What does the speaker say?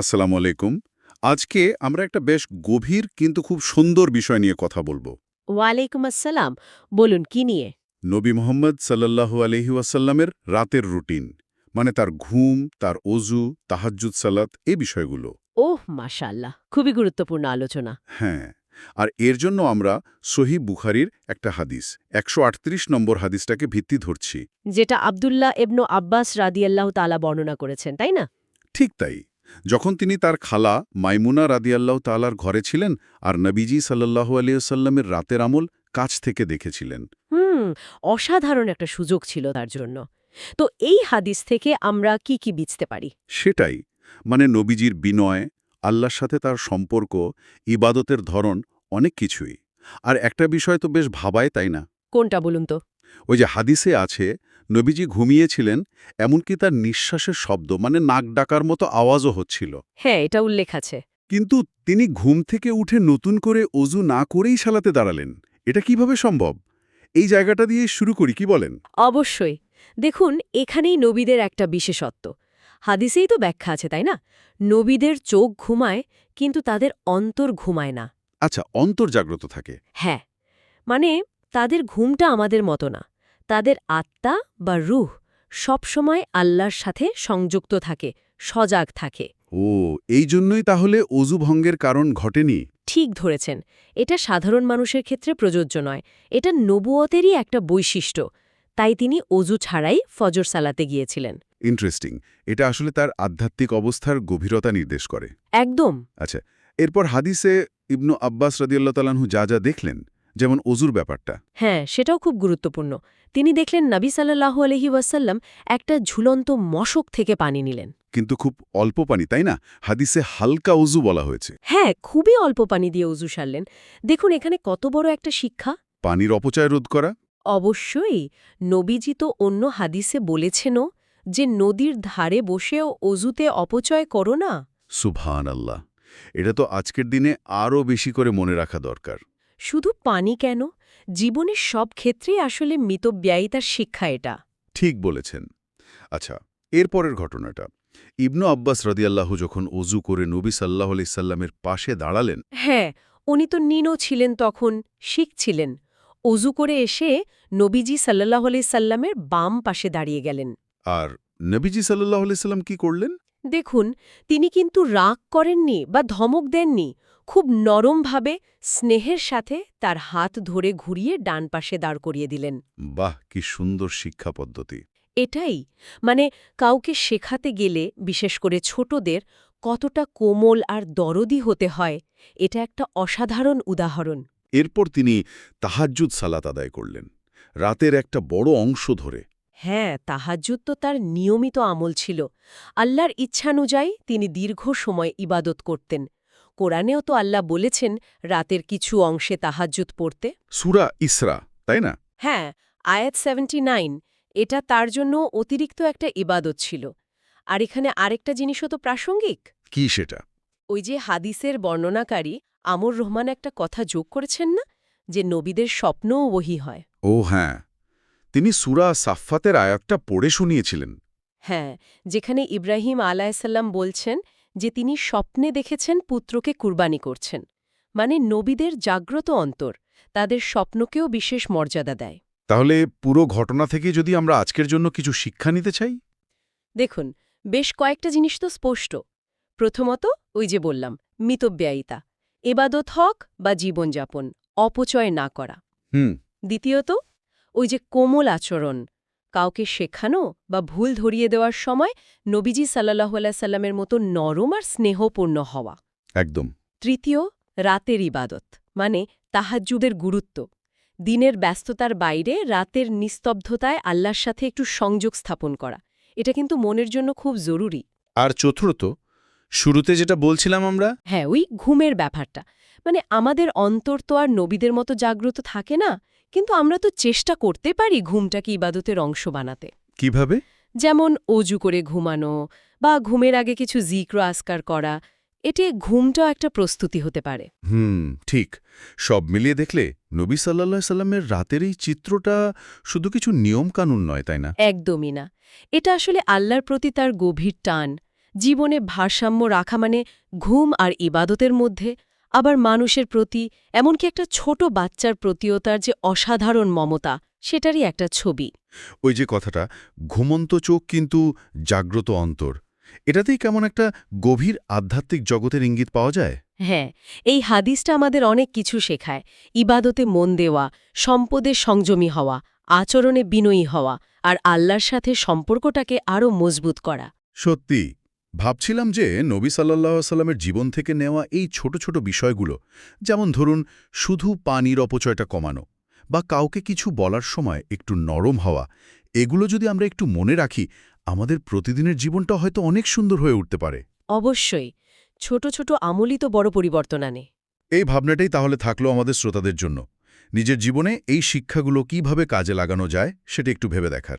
আসসালামু আলাইকুম। আজকে আমরা একটা বেশ গভীর কিন্তু খুব সুন্দর বিষয় নিয়ে কথা বলব। ওয়ালাইকুম আসসালাম। বলুন কি নিয়ে? নবী মোহাম্মদ সাল্লাল্লাহু আলহি ওয়াসাল্লামের রাতের রুটিন মানে তার ঘুম তার অজু তাহাজ্জুদ সালাত এ বিষয়গুলো। ওহ মাশাল্লাহ খুবই গুরুত্বপূর্ণ আলোচনা। হ্যাঁ আর এর জন্য আমরা সহি বুখারির একটা হাদিস একশো আটত্রিশ নম্বর হাদিসটাকে ভিত্তি ধরছি। যেটা আবদুল্লাহ এবনো আব্বাস রাদিয়াল্লাহ তালা বর্ণনা করেছেন তাই না? ঠিক তাই। যখন তিনি তার খালা মাইমুনা রাদিয়াল্লাহ তালার ঘরে ছিলেন আর নবীজি সাল্লাল্লাহু আলিয়াল্লামের রাতের আমল কাছ থেকে দেখেছিলেন। হুম অসাধারণ একটা সুযোগ ছিল তার জন্য। তো এই হাদিস থেকে আমরা কি কি বুঝতে পারি? সেটাই মানে নবীজির বিনয় আল্লাহর সাথে তার সম্পর্ক ইবাদতের ধরন অনেক কিছুই। আর একটা বিষয় তো বেশ ভাবায় তাই না? কোনটা বলুন তো? ওই যে হাদিসে আছে নবীজি ঘুমিয়েছিলেন এমনকি তার নিঃশ্বাসের শব্দ মানে নাক ডাকার মতো আওয়াজও হচ্ছিল। হ্যাঁ এটা উল্লেখ আছে। কিন্তু তিনি ঘুম থেকে উঠে নতুন করে অজু না করেই সালাতে দাঁড়ালেন। এটা কীভাবে সম্ভব? এই জায়গাটা দিয়ে শুরু করি কি বলেন? অবশ্যই। দেখুন এখানেই নবীদের একটা বিশেষত্ব। হাদিসেই তো ব্যাখ্যা আছে তাই না? নবীদের চোখ ঘুমায় কিন্তু তাদের অন্তর ঘুমায় না। আচ্ছা অন্তর জাগ্রত থাকে। হ্যাঁ। মানে তাদের ঘুমটা আমাদের মতো না। তাদের আত্মা বা রুহ সবসময় আল্লাহর সাথে সংযুক্ত থাকে সজাগ থাকে। ও এই জন্যই তাহলে অজু ভঙ্গের কারণ ঘটেনি। ঠিক ধরেছেন। এটা সাধারণ মানুষের ক্ষেত্রে প্রযোজ্য নয়। এটা নবুয়তেরই একটা বৈশিষ্ট্য। তাই তিনি অজু ছাড়াই ফজর সালাতে গিয়েছিলেন। ইন্টারেস্টিং। এটা আসলে তার আধ্যাত্মিক অবস্থার গভীরতা নির্দেশ করে। একদম। আচ্ছা এরপর হাদিসে ইবনু আব্বাস রাদিয়াল্লাহ যা যা দেখলেন যেমন অজুর ব্যাপারটা। হ্যাঁ সেটাও খুব গুরুত্বপূর্ণ। তিনি দেখলেন নবী সাল্লাহু আলহি ওয়াসাল্লাম একটা ঝুলন্ত মশক থেকে পানি নিলেন। কিন্তু খুব অল্প পানি তাই না? হাদিসে হালকা অজু বলা হয়েছে। হ্যাঁ খুবই অল্প পানি দিয়ে উজু সারলেন। দেখুন এখানে কত বড় একটা শিক্ষা। পানির অপচয় রোধ করা। অবশ্যই নবীজি তো অন্য হাদিসে বলেছেনও যে নদীর ধারে বসেও অজুতে অপচয় করো না। সুবহান আল্লাহ এটা তো আজকের দিনে আরও বেশি করে মনে রাখা দরকার। শুধু পানি কেন? জীবনের সব ক্ষেত্রেই আসলে মিতব্যয়িতার শিক্ষা এটা। ঠিক বলেছেন। আচ্ছা এরপরের ঘটনাটা। ইবনু আব্বাস রদিয়াল্লাহু যখন অজু করে নবী সাল্লাহ সাল্লামের পাশে দাঁড়ালেন হ্যাঁ উনি তো নিনো ছিলেন তখন শিখ ছিলেন। অজু করে এসে নবীজি সাল্লাহ সাল্লামের বাম পাশে দাঁড়িয়ে গেলেন। আর নবীজি সাল্লাহ সাল্লাম কি করলেন? দেখুন তিনি কিন্তু রাগ করেননি বা ধমক দেননি খুব নরমভাবে স্নেহের সাথে তার হাত ধরে ঘুরিয়ে ডান পাশে দাঁড় করিয়ে দিলেন। বাহ কি সুন্দর শিক্ষা পদ্ধতি। এটাই মানে কাউকে শেখাতে গেলে বিশেষ করে ছোটদের কতটা কোমল আর দরদি হতে হয় এটা একটা অসাধারণ উদাহরণ। এরপর তিনি তাহাজ্জুদ সালাত আদায় করলেন রাতের একটা বড় অংশ ধরে। হ্যাঁ তাহাজ্জুদ তো তার নিয়মিত আমল ছিল। আল্লাহর ইচ্ছানুযায়ী তিনি দীর্ঘ সময় ইবাদত করতেন। কোরআনেও তো আল্লাহ বলেছেন রাতের কিছু অংশে তাহাজ্জুদ পড়তে। সুরা ইসরা তাই না? হ্যাঁ আয়াত সেভেন্টি এটা তার জন্য অতিরিক্ত একটা ইবাদত ছিল। আর এখানে আরেকটা জিনিসও তো প্রাসঙ্গিক। কি সেটা? ওই যে হাদিসের বর্ণনাকারী আমর রহমান একটা কথা যোগ করেছেন না? যে নবীদের স্বপ্নও ওহি হয়। ও হ্যাঁ। তিনি সুরা সাফফাতের আয়াতটা পড়ে শুনিয়েছিলেন। হ্যাঁ যেখানে ইব্রাহিম আলাইসাল্লাম বলছেন যে তিনি স্বপ্নে দেখেছেন পুত্রকে কুরবানি করছেন। মানে নবীদের জাগ্রত অন্তর তাদের স্বপ্নকেও বিশেষ মর্যাদা দেয়। তাহলে পুরো ঘটনা থেকে যদি আমরা আজকের জন্য কিছু শিক্ষা নিতে চাই? দেখুন বেশ কয়েকটা জিনিস তো স্পষ্ট। প্রথমত ওই যে বললাম মিতব্যয়িতা এবাদত হক বা জীবনযাপন অপচয় না করা। হুম। দ্বিতীয়ত ওই যে কোমল আচরণ কাউকে শেখানো বা ভুল ধরিয়ে দেওয়ার সময় নবীজি সাল্লাহ সাল্লামের মতো নরম আর স্নেহপূর্ণ হওয়া। একদম। তৃতীয় রাতের ইবাদত মানে তাহাজ্জুদের গুরুত্ব। দিনের ব্যস্ততার বাইরে রাতের নিস্তব্ধতায় আল্লাহর সাথে একটু সংযোগ স্থাপন করা। এটা কিন্তু মনের জন্য খুব জরুরি। আর চতুর্থ শুরুতে যেটা বলছিলাম আমরা? হ্যাঁ ওই ঘুমের ব্যাপারটা। মানে আমাদের অন্তর তো আর নবীদের মতো জাগ্রত থাকে না কিন্তু আমরা তো চেষ্টা করতে পারি ঘুমটাকে ইবাদতের অংশ বানাতে। কীভাবে? যেমন অজু করে ঘুমানো বা ঘুমের আগে কিছু জিক্র আসকার করা এটি ঘুমটাও একটা প্রস্তুতি হতে পারে। হুম ঠিক। সব মিলিয়ে দেখলে নবী সাল্লা সাল্লামের রাতের এই চিত্রটা শুধু কিছু নিয়ম কানুন নয় তাই না? একদমই না। এটা আসলে আল্লাহর প্রতি তার গভীর টান। জীবনে ভারসাম্য রাখা মানে ঘুম আর ইবাদতের মধ্যে আবার মানুষের প্রতি এমনকি একটা ছোট বাচ্চার প্রতিও তার যে অসাধারণ মমতা সেটারই একটা ছবি। ওই যে কথাটা ঘুমন্ত চোখ কিন্তু জাগ্রত অন্তর এটাতেই কেমন একটা গভীর আধ্যাত্মিক জগতের ইঙ্গিত পাওয়া যায়? হ্যাঁ এই হাদিসটা আমাদের অনেক কিছু শেখায়। ইবাদতে মন দেওয়া সম্পদে সংযমী হওয়া আচরণে বিনয়ী হওয়া আর আল্লাহর সাথে সম্পর্কটাকে আরও মজবুত করা। সত্যি ভাবছিলাম যে নবী সাল্লাহ সাল্লামের জীবন থেকে নেওয়া এই ছোট ছোট বিষয়গুলো যেমন ধরুন শুধু পানির অপচয়টা কমানো বা কাউকে কিছু বলার সময় একটু নরম হওয়া এগুলো যদি আমরা একটু মনে রাখি আমাদের প্রতিদিনের জীবনটা হয়তো অনেক সুন্দর হয়ে উঠতে পারে। অবশ্যই ছোট ছোট আমলই তো বড় পরিবর্তন আনে। এই ভাবনাটাই তাহলে থাকল আমাদের শ্রোতাদের জন্য। নিজের জীবনে এই শিক্ষাগুলো কীভাবে কাজে লাগানো যায় সেটা একটু ভেবে দেখার।